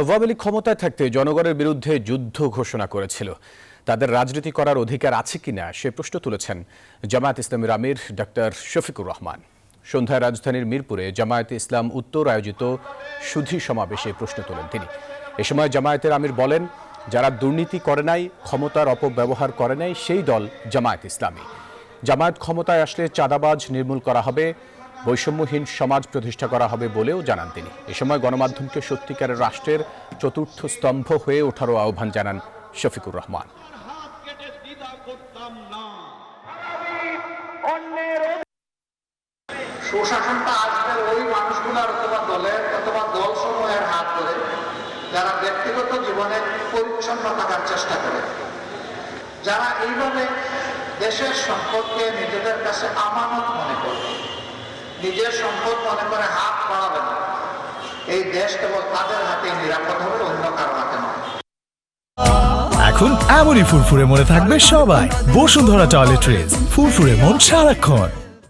আওয়ামী লীগ ক্ষমতায় থাকতে জনগণের বিরুদ্ধে যুদ্ধ ঘোষণা করেছিল। তাদের রাজনীতি করার অধিকার আছে কিনা সে প্রশ্ন তুলেছেন জামায়াত ইসলামের আমির ডক্টর শফিকুর রহমান। সন্ধ্যায় রাজধানীর মিরপুরে জামায়াতে ইসলাম উত্তর আয়োজিত সুধী সমাবেশে প্রশ্ন তোলেন তিনি। এ সময় জামায়াতের আমির বলেন, যারা দুর্নীতি করে নাই, ক্ষমতার অপব্যবহার করে নাই, সেই দল জামায়াত ইসলামী। জামায়াত ক্ষমতায় আসলে চাঁদাবাজ নির্মূল করা হবে বৈষম্যহীন সমাজ প্রতিষ্ঠা করা হবে বলেও জানান তিনি। এ সময় গণমাধ্যমকে সত্যিকারের রাষ্ট্রের চতুর্থ স্তম্ভ হয়ে ওঠারও আহ্বান জানান শফিকুর রহমান। সুশাসনটা আসবে ওই অথবা দলের অথবা দল হাত ধরে যারা ব্যক্তিগত জীবনে পরিচ্ছন্ন থাকার চেষ্টা করে। যারা এইভাবে দেশের সম্পদকে নিজেদের কাছে আমানত মনে করে নিজের সম্পদ মনে করে হাত বাড়াবে না। এই দেশ কেবল তাদের হাতে নিরাপদ হবে, অন্য কারও হাতে নয়। এখন এমনই ফুরফুরে মনে থাকবে সবাই। বসুন্ধরা টয়লেট্রিজ ফুরফুরে মন সারাক্ষণ।